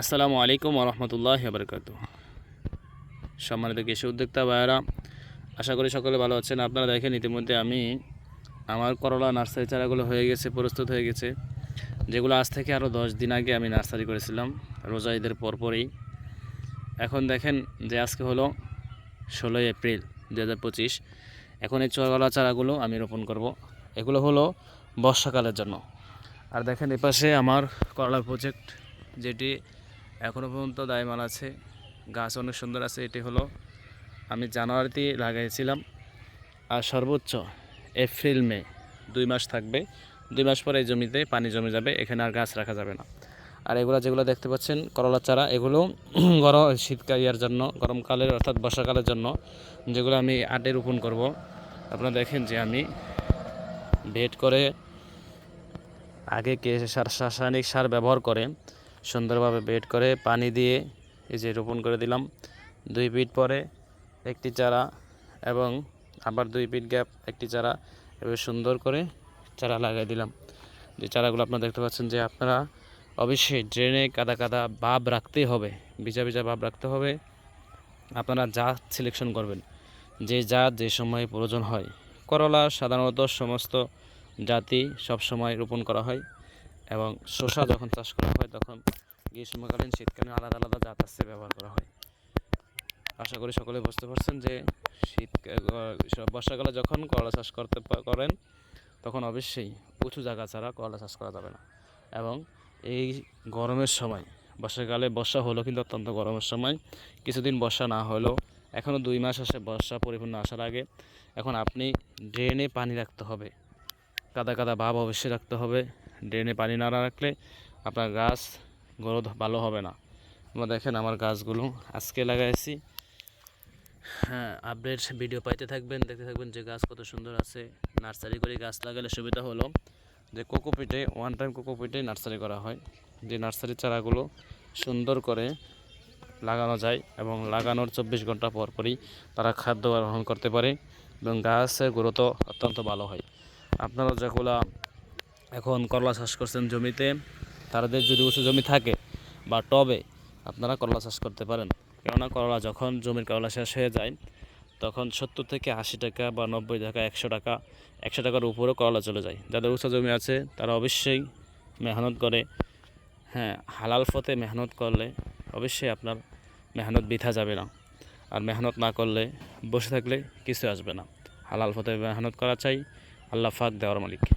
আসসালামু আলাইকুম রহমতুল্লাহ বরকাত সম্মানিত কৃষি উদ্যোক্তা ভাইয়েরা, আশা করি সকলে ভালো আছেন। আপনারা দেখেন ইতিমধ্যে আমি আমার করলা নার্সারি চারাগুলো হয়ে গেছে, প্রস্তুত হয়ে গেছে। যেগুলো আজ থেকে আরও দশ দিন আগে আমি নার্সারি করেছিলাম, রোজা ঈদের পরপরই। এখন দেখেন যে আজকে হলো ষোলোই এপ্রিল দু হাজার পঁচিশ। এখন এই করলা চারাগুলো আমি রোপণ করব। এগুলো হলো বর্ষাকালের জন্য। আর দেখেন এপাশে আমার করলা প্রজেক্ট যেটি এখনও পর্যন্ত দায়মাল আছে। গাছ অনেক সুন্দর আছে, এটি হলো আমি জানুয়ারিতে লাগাইছিলাম। আর সর্বোচ্চ এপ্রিল, মে দুই মাস থাকবে। দুই মাস পরে এই জমিতে পানি জমে যাবে, এখানে আর গাছ রাখা যাবে না। আর এগুলো যেগুলো দেখতে পাচ্ছেন, করলা চারা, এগুলো গরম শীতকাল ইয়ার জন্য, গরমকালের অর্থাৎ বর্ষাকালের জন্য, যেগুলো আমি আটে রোপণ করব। আপনারা দেখেন যে আমি বেড করে আগে কে রাসায়নিক সার ব্যবহার করে সুন্দরভাবে বেড করে পানি দিয়ে এই যে রোপণ করে দিলাম। দুই ফিট পরে একটি চারা এবং আবার দুই ফিট গ্যাপ একটি চারা এভাবে সুন্দর করে চারা লাগাই দিলাম। যে চারাগুলো আপনারা দেখতে পাচ্ছেন যে আপনারা অবশ্যই ড্রেনে কাদা কাদা ভাব রাখতেই হবে, ভিজা ভিজা ভাব রাখতে হবে। আপনারা জাত সিলেকশন করবেন, যে জাত, যে সময় প্রয়োজন হয়। করলা সাধারণত সমস্ত জাতি সব সময় রোপণ করা হয়। এবং শসা যখন চাষ করা হয়, তখন গ্রীষ্মকালীন শীতকালীন আলাদা আলাদা জাত আসছে ব্যবহার করা হয়। আশা করি সকলে বুঝতে পারছেন যে শীত বর্ষাকালে যখন করলা চাষ করতে করেন, তখন অবশ্যই উঁচু জায়গা ছাড়া করলা চাষ করা যাবে না। এবং এই গরমের সময়, বর্ষাকালে বর্ষা হলো কিন্তু অত্যন্ত গরমের সময়। কিছুদিন বর্ষা না হলেও এখনও দুই মাস আসে বর্ষা পরিপূর্ণ আসার আগে। এখন আপনি ড্রেনে পানি রাখতে হবে। কাদা কাদা ভাব অবশ্যই রাখতে হবে। ড্রেনে পানি না রাখলে আপনার গাছ গ্রোথ ভালো হবে না। আমরা দেখেন আমার গাছগুলো আজকে লাগাইছি। হ্যাঁ আপডেট ভিডিও পাইতে থাকবেন, দেখতে থাকবেন যে গাছ কত সুন্দর আছে। নার্সারি করে গাছ লাগালে সুবিধা হলো যে কোকোপিটে ওয়ান টাইম কোকোপিটে নার্সারি করা হয়। যে নার্সারির চারাগুলো সুন্দর করে লাগানো যায় এবং লাগানোর চব্বিশ ঘণ্টা পর পরই তারা খাদ্য গ্রহণ করতে পারে এবং গাছের গুরুত্ব অত্যন্ত ভালো হয়। আপনারা যেগুলা এখন করলা চাষ করছেন জমিতে তাদের যদি উঁচু জমি থাকে বা টবে, আপনারা করলা চাষ করতে পারেন। কেননা করলা যখন জমির করলা শেষ হয়ে যায়, তখন সত্তর থেকে আশি টাকা বা নব্বই টাকা, একশো টাকা, একশো টাকার উপরেও করলা চলে যায়। যাদের উঁচু জমি আছে, তারা অবশ্যই মেহনত করে। হ্যাঁ হালাল পথে মেহনত করলে অবশ্যই আপনার মেহনত বৃথা যাবে না। আর মেহনত না করলে বসে থাকলে কিছু আসবে না। হালাল পথে মেহনত করা চাই। আল্লাহ ফাক দেওয়ার মালিক।